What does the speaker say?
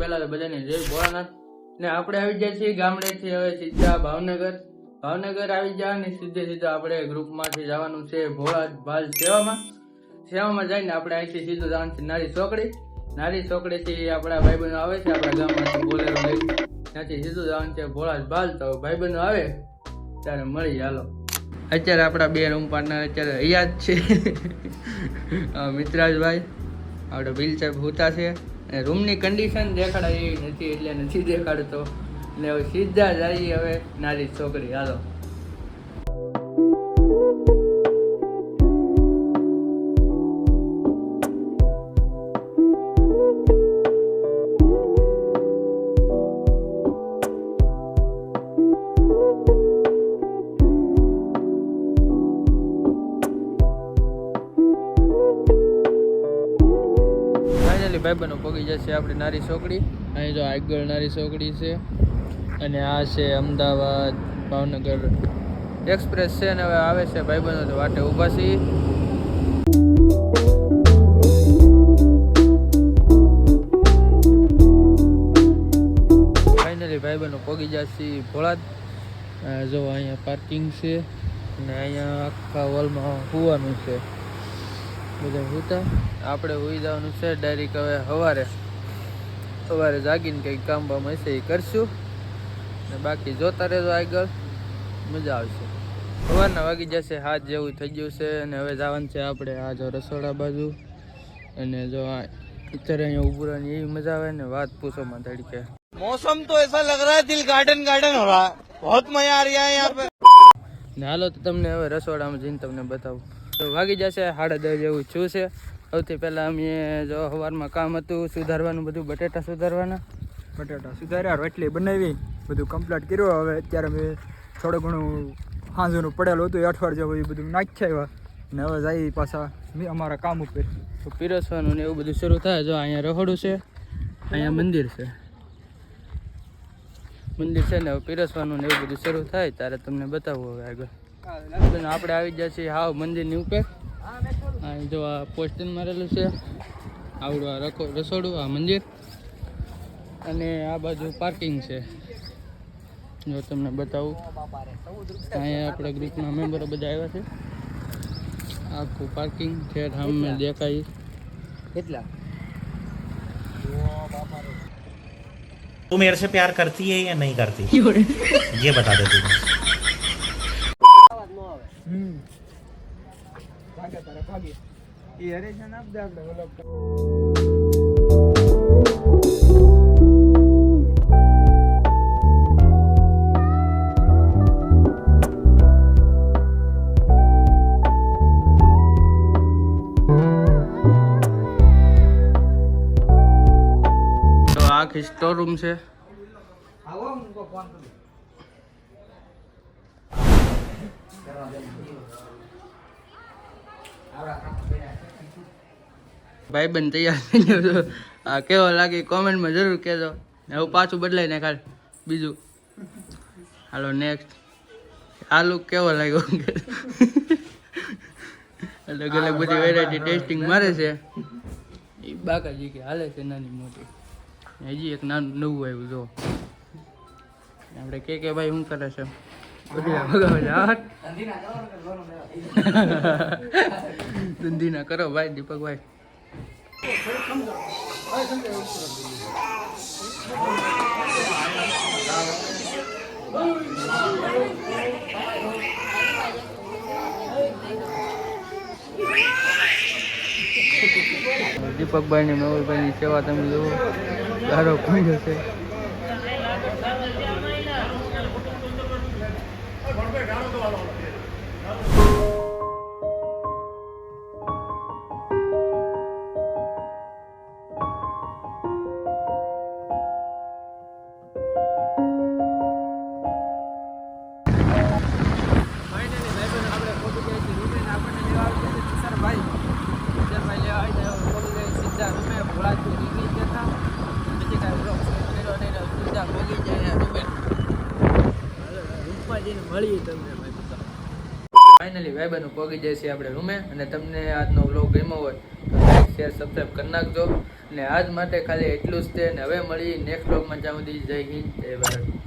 પહેલા બધાને જય ભોળાનાથ. ને આપણે આવી જાય છીએ ગામડેથી હવે સીધા ભાવનગર. ભાવનગર આવી જાય ને સીધે સીધા આપણે ગ્રુપમાંથી જવાનું છે ભોળા ભાલ સેવામાં. સેવામાં જઈને આપણે અહીંથી સીધું જવાનું છે નારી ચોકડી. નારી ચોકડીથી આપણા ભાઈબંધો આવે છે, આપણા ગામમાંથી બોલેરો ત્યાંથી સીધું જવાનું છે ભોળા ભાલ. તો ભાઈબંધો આવે, ત્યારે મળી હાલો. અત્યારે આપણા બે રૂમ પાર્ટનર અત્યારે અહીંયા જ છે. મિત્રાજભાઈ. આપણે સાહેબ હોતા છે. અને રૂમની કન્ડિશન દેખાડાય એવી નથી એટલે નથી દેખાડતો. એટલે સીધા જઈએ હવે નારી છોકરી, હાલો. ફાઇનલી ભાઈબંધો પગી જશે આપણી નારી ચોકડી અહીં જો આગળ નારી ચોકડી છે. અને આ છે અમદાવાદ ભાવનગર એક્સપ્રેસ છે અને હવે આવે છે ભાઈબંધો તો વાટે ઊભા છીએ. ફાઇનલી ભાઈબંધો પગી જશે ભોળાદ. જો અહીંયા પાર્કિંગ છે. અને અહીંયા આખા હોલમાં હોવાનું છે. બધા હોતા. આપણે હોઈ જવાનું છે ડાયરેક હવે સવારે સવારે જાગીને કંઈક કામ બામ હશે એ કરશું. ને બાકી જોતા રહેજો આગળ. મજા આવશે. સવારના વાગી જશે, હાથ જેવું થઈ ગયું છે અને હવે જવાનું છે આપણે આ જો રસોડા બાજુ. અને જો અત્યારે અહીંયા ઉભું રહેવાની એવી મજા આવે ને વાત પૂછો માં તરીકે મોસમ તો એસા લગ રહા દિલ ગાર્ડન ગાર્ડન હો રહા બહુ મજા આ રહી યહાં પે. ને હાલો તો તમને હવે રસોડામાં જઈને તમને બતાવું. તો વાગી જશે સાડા દસ જેવું છું છે. સૌથી પહેલાં અમે જો સવારમાં કામ હતું સુધારવાનું બધું બટેટા સુધારવાના. બટાટા સુધાર્યા રોટલી બનાવી બધું કમ્પ્લીટ કર્યું. હવે અત્યારે અમે થોડું ઘણું હાંજનું પડેલું હતું એ અઠવાડિયે જેવું એ બધું નાખ્યા આવ્યા ને હવે જાય પાછા મી- અમારા કામ ઉપર. તો પીરસવાનું ને એવું બધું શરૂ થાય. જો અહીંયા રહોડું છે અહીંયા મંદિર છે. મંદિર છે ને, હવે પીરસવાનું ને એવું બધું શરૂ થાય, ત્યારે તમને બતાવું હવે આગળ. આપણે આવી ગયા છીએ હાવ મંદિરની ઉપર. અહીં જો આ પોસ્ટિંગ મારેલું છે આવડું આ રખો, રસોડું, આ મંદિર. અને આ બાજુ પાર્કિંગ છે. જો તમને બતાવું. અહીંયા આપણા ગ્રુપના મેમ્બરો બધા આવ્યા છે. આખું પાર્કિંગ છે, સામે દેખાય. કેટલા? तू मेरे से प्यार करती है या नहीं करती? ये बता दे तू હમ આખી સ્ટોર રૂમ છે. ભાઈબંધ તૈયાર થઈ ગયો આ કેવો લાગે કોમેન્ટમાં જરૂર કહેજો. હવે પાછું બદલાઈ નાખાલ બીજું. હાલો નેક્સ્ટ આ કેવો લાગ્યો? અલગ અલગ બધી વેરાયટી ટેસ્ટિંગ મારે છે. એ બાકાજી કે હાલે છે નાની મોટી. હજી એક નાનું નવું આવ્યું જો. આપણે કે કે ભાઈ શું કરે છે? ધંધી ના કરો ભાઈ દીપકભાઈ. દીપકભાઈ ને મેહુલભાઈ ની સેવા તમે જુઓ. સારો પંજો છે. જઈને મળીએ તમને ફાઇનલી ભાઈ પોગી જાય છે આપણે રૂમે અને તમને આજનો વ્લોગ ગમ્યો હોય તો લાઈક શેર સબસ્ક્રાઈબ કરી નાખજો. ને આજ માટે ખાલી એટલું જ તે, અને હવે મળી નેક્સ્ટ વ્લોગમાં જ્યાં સુધી જય હિન્દ, જય ભારત.